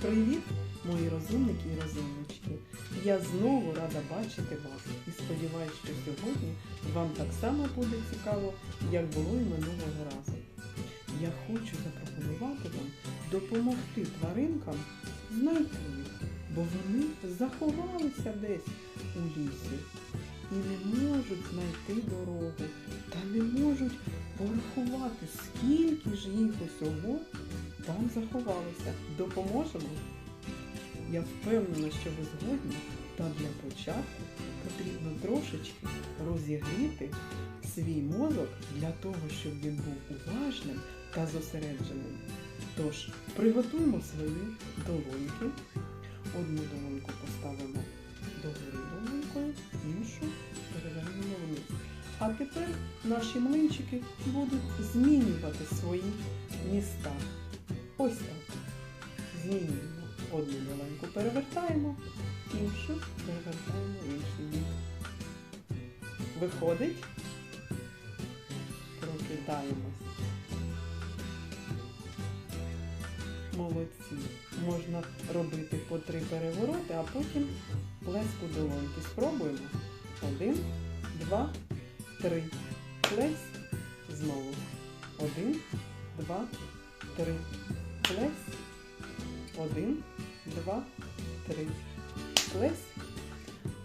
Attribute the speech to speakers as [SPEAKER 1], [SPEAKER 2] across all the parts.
[SPEAKER 1] Привіт, мої розумники і розумнички! Я знову рада бачити вас і сподіваюся, що сьогодні вам так само буде цікаво, як було і минулого разу. Я хочу запропонувати вам допомогти тваринкам знайти їх, бо вони заховалися десь у лісі і не можуть знайти дорогу та не можуть порахувати, скільки ж їх усього там заховалися. Допоможемо? Я впевнена, що ви згодні, та для початку потрібно трошечки розігріти свій мозок для того, щоб він був уважним та зосередженим. Тож, приготуємо свої долоньки. Одну долоньку поставимо догори долонькою, іншу перевернемо вниз. А тепер наші млинчики будуть змінювати свої міста. Ось так. Змінюємо. Одну долоньку перевертаємо, іншу перевертаємо інший бік. Виходить. Прокидаємось. Молодці. Можна робити по три перевороти, а потім плеску долоньки. Спробуємо. Один, два, три. Плесь. Знову. Один, два, три. Плесь. Один, два, три. Плесь.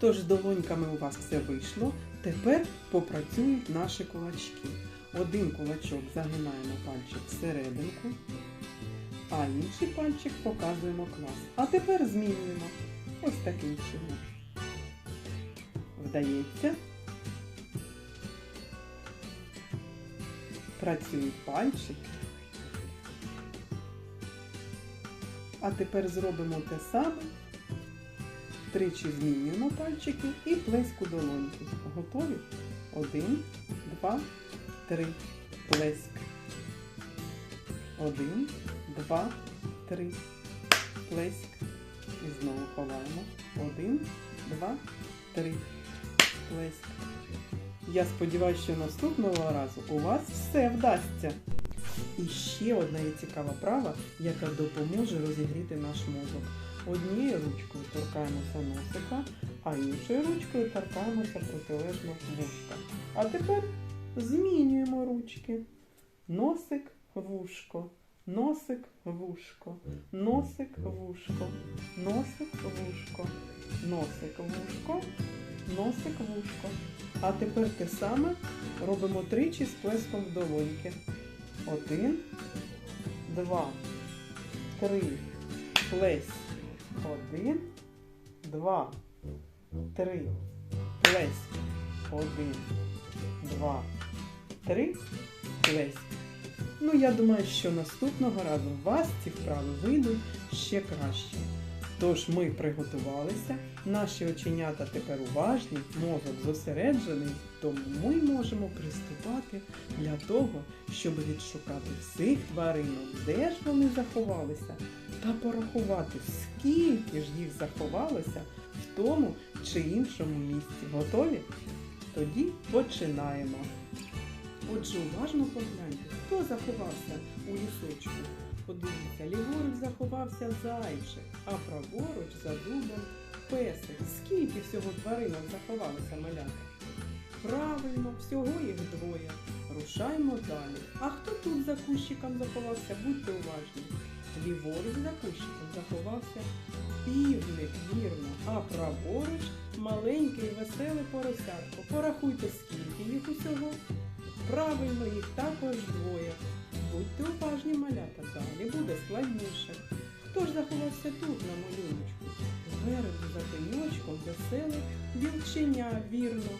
[SPEAKER 1] Тож з долоньками у вас все вийшло. Тепер попрацюють наші кулачки. Один кулачок загинаємо пальчик всерединку, а інший пальчик показуємо клас. А тепер змінюємо. Ось таким чином. Вдається. Працюють пальчики. А тепер зробимо те саме. Тричі змінюємо пальчики і плеску долоньки. Готові? Один, два, три. Плеск. Один, два, три. Плеск. І знову ховаємо. Один, два, три. Плеск. Я сподіваюся, що наступного разу у вас все вдасться. І ще одна є цікава права, яка допоможе розігріти наш мозок. Однією ручкою торкаємося носика, а іншою ручкою торкаємося протилежно вушка. А тепер змінюємо ручки. Носик, вушко, носик, вушко, носик, вушко, носик, вушко, носик, вушко, носик, вушко. А тепер те саме робимо тричі з плеском в долоньки. Один, два, три. Плесь. Один, два, три. Плесь. Один, два, три. Плесь. Ну, я думаю, що наступного разу у вас ці вправи вийдуть ще краще. Тож ми приготувалися, наші оченята тепер уважні, мозок зосереджений, тому ми можемо приступати для того, щоб відшукати всіх тваринок, де ж вони заховалися, та порахувати, скільки ж їх заховалося в тому чи іншому місці. Готові? Тоді починаємо. Отже, уважно погляньте, хто заховався у лісочку. Подивіться, ліворуч заховався зайчик, а праворуч за дубом песик. Скільки всього тваринок заховалося малята? Правильно, всього їх двоє. Рушаймо далі. А хто тут за кущиком заховався? Будьте уважні. Ліворуч за кущиком заховався півник, вірно, а праворуч маленьке і веселе поросятко. Порахуйте, скільки їх усього. Правильно, їх також двоє. Заховався тут на малюночку? Зверху за пеньочком веселе вівченя, вірно,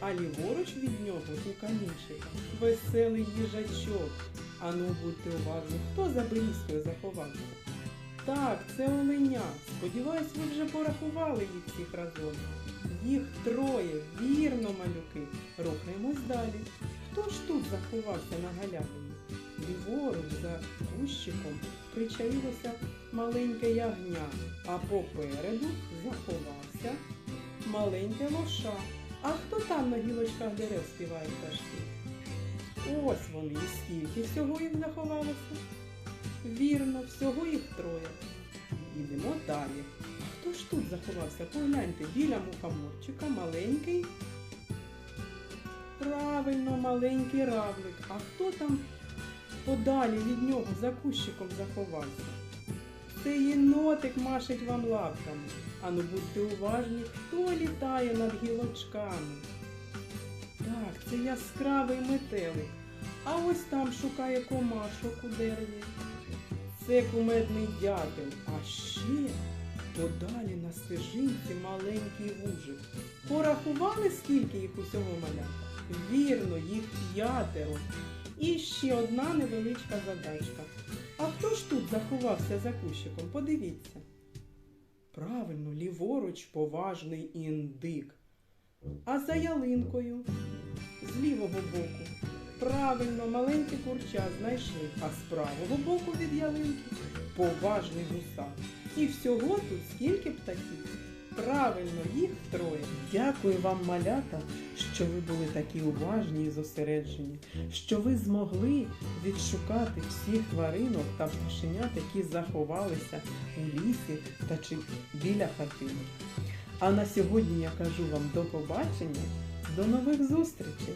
[SPEAKER 1] а ліворуч від нього у камінчика веселий їжачок. Ану, будьте уважні, хто за берізкою заховався? Так, це оленя. Сподіваюсь, ви вже порахували їх всіх разом. Їх троє, вірно, малюки. Рухаємось далі. Хто ж тут заховався на галявині? Ліворуч за кущиком причаїлося маленьке ягня, а попереду заховався маленьке лоша. А хто там на гілочках дерев співає пташки? Ось вони, і скільки всього їх заховалося? Вірно, всього їх троє. І тут заховався? Погляньте, біля мухоморчика маленький. Правильно, маленький равлик. А хто там подалі від нього за кущиком заховався? Це єнотик машить вам лапками. Ану будьте уважні, хто літає над гілочками. Так, це яскравий метелик. А ось там шукає комашок у дереві. Це кумедний дятел. А ще подалі на стежинці маленький вужик. Порахували, скільки їх усього малята? Вірно, їх п'ятеро. І ще одна невеличка задачка. А хто ж тут заховався за кущиком? Подивіться. Правильно, ліворуч поважний індик. А за ялинкою з лівого боку. Правильно, маленьке курча знайшли, а з правого боку від ялинки поважний гусак. І всього тут скільки птахів? Правильно, їх троє. Дякую вам, малята, що ви були такі уважні і зосереджені, що ви змогли відшукати всіх тваринок та пташенят, які заховалися у лісі та чи біля хатини. А на сьогодні я кажу вам до побачення, до нових зустрічей!